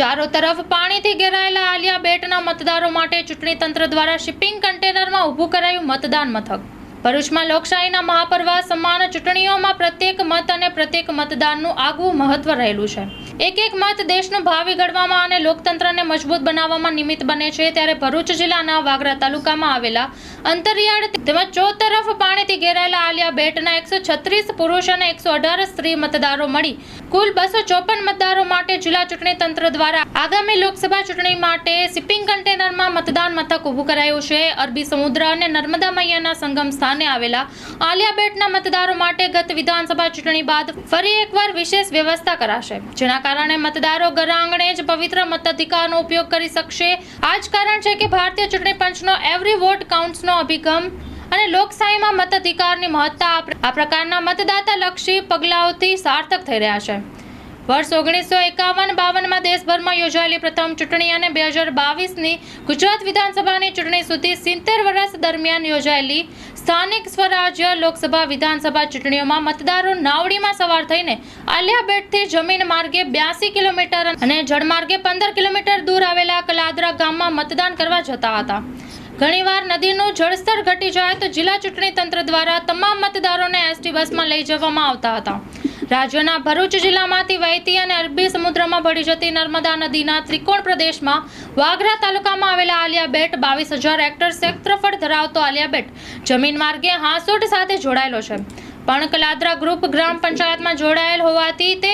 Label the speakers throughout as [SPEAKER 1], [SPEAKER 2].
[SPEAKER 1] ચારો તરફ પાણીથી ઘેરાયેલા આલિયા બેટના મતદારો માટે ચૂંટણી તંત્ર દ્વારા શિપિંગ કન્ટેનરમાં ઊભું કરાયું મતદાન મથક. ભરૂચમાં લોકશાહીના મહાપર્વ સમાન ચૂંટણીઓમાં પ્રત્યેક મત અને પ્રત્યેક મતદાનનું આગવું મહત્વ રહેલું છે. એક એક મત દેશનું ભાવિ ઘડવામાં અને લોકતંત્રને મજબૂત બનાવવામાં નિમિત્ત બને છે ત્યારે ભરૂચ જિલ્લાના વાગરા તાલુકામાં આવેલા અંતરિયાળ તેમજ ચોતરફ પાણીથી ઘેરાયેલા આલિયા બેટના એકસો છત્રીસ પુરુષ અને એકસો અઢાર સ્ત્રી મતદારો મળી. કુલ બસો ચોપન મતદારો માટે જિલ્લા ચૂંટણી તંત્ર દ્વારા આગામી લોકસભા ચૂંટણી માટે શિપિંગ કન્ટેનરમાં મતદાન મથક ઊભું કરાયું છે. અરબી સમુદ્ર અને નર્મદા મૈયાના સંગમ સ્થાને આવેલા આલિયા બેટના મતદારો માટે ગત વિધાનસભા ચૂંટણી બાદ ફરી એકવાર વિશેષ વ્યવસ્થા કરાશે. જેના કારણે મતદારો ઘર આંગણે જ પવિત્ર મતાધિકારનો ઉપયોગ કરી શકશે. આ જ કારણ છે કે ભારતીય ચૂંટણી પંચનો એવરી વોટ કાઉન્ટ્સનો અભિગમ અને લોકશાહીમાં મતાધિકારની મહત્તા આ પ્ર- આ પ્રકારના મતદાતા લક્ષી પગલાઓથી સાર્થક થઈ રહ્યા છે. વર્ષ ઓગણીસો એકાવન બાવનમાં દેશભરમાં યોજાયેલી પ્રથમ ચૂંટણી અને બે હજાર બાવીસની ગુજરાત વિધાનસભાની ચૂંટણી સુધી સિત્તેર વર્ષ દરમિયાન યોજાયેલી સ્થાનિક સ્વરાજ્ય લોકસભા વિધાનસભા ચૂંટણીઓમાં મતદારો નાવડીમાં સવાર થઈને આલિયાબેટથી જમીન માર્ગે બ્યાસી કિલોમીટર અને જળમાર્ગે પંદર કિલોમીટર દૂર આવેલા કલાદરા ગામમાં મતદાન કરવા જતા હતા. ઘણીવાર નદીનું જળસ્તર ઘટી જાય તો જિલ્લા ચૂંટણી તંત્ર દ્વારા તમામ મતદારોને એસટી બસમાં લઈ જવામાં આવતા હતા. રાજ્યના ભરૂચ જિલ્લામાંથી વહેતી અને અરબી સમુદ્રમાં ભળી જતી નર્મદા નદીના ત્રિકોણ પ્રદેશમાં વાગરા તાલુકામાં આવેલા આલિયા બેટ બાવીસ હજાર હેક્ટર ક્ષેત્રફળ ધરાવતો આલિયા બેટ જમીન માર્ગે હાંસોટ સાથે જોડાયેલો છે. પણ કલાદરા ગ્રુપ ગ્રામ પંચાયતમાં જોડાયેલ હોવાથી તે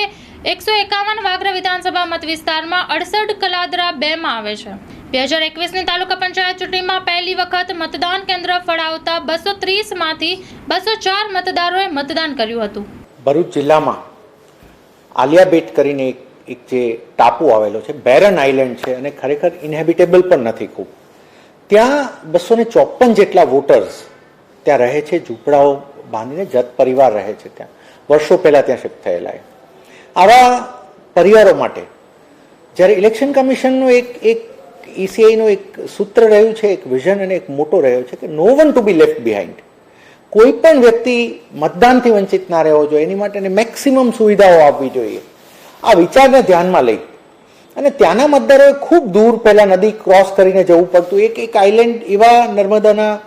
[SPEAKER 1] એકસો એકાવન વાગરા વિધાનસભા મત વિસ્તારમાં અડસઠ કલાદરા બેમાં આવે છે. બે હજાર એકવીસની તાલુકા પંચાયત ચૂંટણીમાં પહેલી વખત મતદાન કેન્દ્ર ફળાવતા બસો ત્રીસમાંથી બસો ચાર મતદારોએ મતદાન કર્યું હતું.
[SPEAKER 2] ભરૂચ જિલ્લામાં આલિયા બેટ કરીને એક એક જે ટાપુ આવેલો છે, બેરન આઇલેન્ડ છે, અને ખરેખર ઇનહેબિટેબલ પણ નથી ખૂબ. ત્યાં બસો ને ચોપન જેટલા વોટર્સ ત્યાં રહે છે, ઝૂંપડાઓ બાંધીને જત પરિવાર રહે છે ત્યાં. વર્ષો પહેલાં ત્યાં શિફ્ટ થયેલા આવા પરિવારો માટે જ્યારે ઇલેક્શન કમિશનનો એક એક ઈસીઆઈનું એક સૂત્ર રહ્યું છે, એક વિઝન અને એક મોટો રહ્યો છે કે no one to be left behind કોઈ પણ વ્યક્તિ મતદાનથી વંચિત ના રહેવો જોઈએ. એની માટેને મેક્સિમમ સુવિધાઓ આપવી જોઈએ. આ વિચારને ધ્યાનમાં લઈ. અને ત્યાંના મતદારોએ ખૂબ દૂર પહેલાં નદી ક્રોસ કરીને જવું પડતું. એક એક આઇલેન્ડ એવા નર્મદાના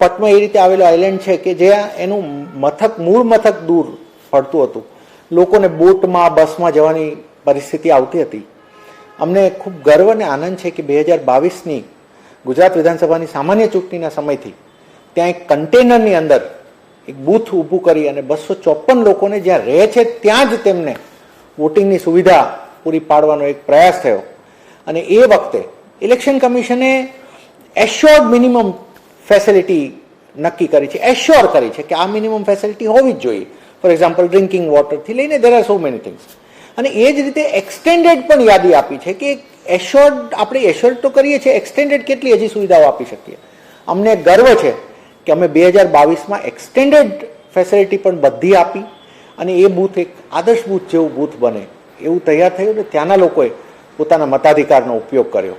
[SPEAKER 2] પટમાં એ રીતે આવેલો આઇલેન્ડ છે કે જ્યાં એનું મથક, મૂળ મથક દૂર પડતું હતું. લોકોને બોટમાં, બસમાં જવાની પરિસ્થિતિ આવતી હતી. અમને ખૂબ ગર્વ અને આનંદ છે કે બે હજાર બાવીસની ગુજરાત વિધાનસભાની સામાન્ય ચૂંટણીના સમયથી ત્યાં એક કન્ટેનરની અંદર એક બૂથ ઊભું કરી અને બસો ચોપન લોકોને જ્યાં રહે છે ત્યાં જ તેમને વોટિંગની સુવિધા પૂરી પાડવાનો એક પ્રયાસ થયો. અને એ વખતે ઇલેક્શન કમિશને એશ્યોર્ડ મિનિમમ ફેસિલિટી નક્કી કરી છે. એશ્યોર કરી છે કે આ મિનિમમ ફેસિલિટી હોવી જ જોઈએ. ફોર એક્ઝામ્પલ ડ્રિંકિંગ વોટરથી લઈને there are so many things અને એ જ રીતે એક્સટેન્ડેડ પણ યાદી આપી છે કે એશ્યોર્ડ આપણે એશ્યોર્ડ તો કરીએ છીએ એક્સટેન્ડેડ કેટલી હજી સુવિધાઓ આપી શકીએ. અમને ગર્વ છે કે અમે બે હજાર બાવીસમાં એક્સટેન્ડેડ ફેસિલિટી પણ બધી આપી અને એ બૂથ એક આદર્શ બૂથ જેવું બૂથ બને એવું તૈયાર થયું ને ત્યાંના લોકોએ પોતાના મતાધિકારનો ઉપયોગ કર્યો.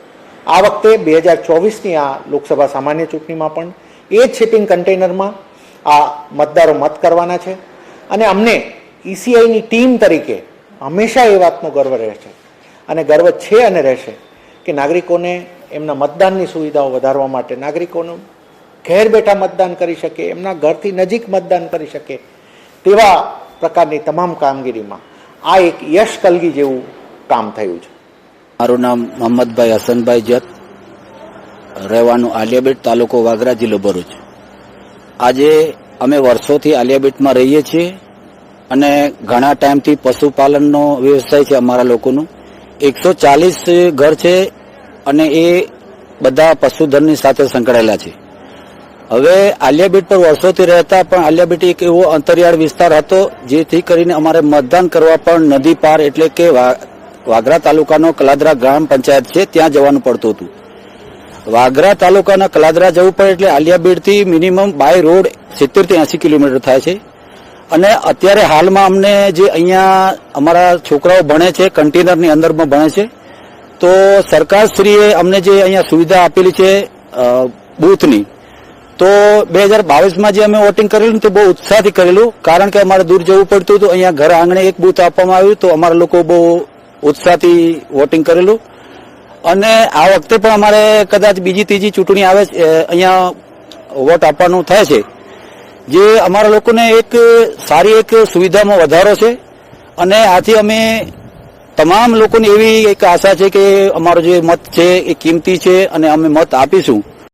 [SPEAKER 2] આ વખતે બે હજાર ચોવીસની આ લોકસભા સામાન્ય ચૂંટણીમાં પણ એ જ શિપિંગ કન્ટેનરમાં આ મતદારો મત કરવાના છે અને અમને ઈસીઆઈની ટીમ તરીકે હંમેશા એ વાતનો ગર્વ રહે છે અને ગર્વ છે અને રહેશે કે નાગરિકોને એમના મતદાનની સુવિધાઓ વધારવા માટે નાગરિકોનું ઘેર બેઠા મતદાન કરી શકે, એમના ઘરથી નજીક મતદાન કરી શકે, તેવા પ્રકારની તમામ કામગીરીમાં આ એક યશ કલગી જેવું કામ થયું છે.
[SPEAKER 3] મારું નામ મોહમ્મદભાઈ હસનભાઈ જત, રહેવાનું આલિયાબેટ તાલુકો વાગરા જિલ્લો ભરૂચ. આજે અમે વર્ષોથી આલિયાબેટમાં રહીએ છીએ અને ઘણા ટાઈમથી પશુપાલનનો વ્યવસાય છે અમારા લોકોનું. એકસો ચાલીસ ઘર છે અને એ બધા પશુધનની સાથે સંકળાયેલા છે. હવે આલિયાબેટ પર વર્ષોથી રહેતા પણ આલિયાબેટ એક એવો અંતરિયાળ વિસ્તાર હતો જેથી કરીને અમારે મતદાન કરવા પણ નદી પાર એટલે કે વાગરા તાલુકાનો કલાદરા ગ્રામ પંચાયત છે, ત્યાં જવાનું પડતું હતું. વાગરા તાલુકાના કલાદરા જવું પડે એટલે આલિયાબેટથી મિનિમમ બાય રોડ સિત્તેરથી એસી કિલોમીટર થાય છે. અને અત્યારે હાલમાં અમને જે અહીંયા અમારા છોકરાઓ ભણે છે, કન્ટેનરની અંદરમાં ભણે છે, તો સરકારશ્રીએ અમને જે અહીંયા સુવિધા આપેલી છે બૂથની તો બે હજાર બાવીસમાં જે અમે વોટિંગ કરેલું તે બહુ ઉત્સાહથી કરેલું. કારણ કે અમારે દૂર જવું પડતું હતું. અહીંયા ઘર આંગણે એક બૂથ આપવામાં આવ્યું તો અમારા લોકો બહુ ઉત્સાહથી વોટિંગ કરેલું. અને આ વખતે પણ અમારે કદાચ બીજી ત્રીજી ચૂંટણી આવે અહીંયા વોટ આપવાનું થાય છે. જે અમારા લોકોને એક સારી એક સુવિધામાં વધારો છે. અને આથી અમે તમામ લોકોની એવી એક આશા છે કે અમારો જે મત છે એ કિંમતી છે અને અમે મત આપીશું.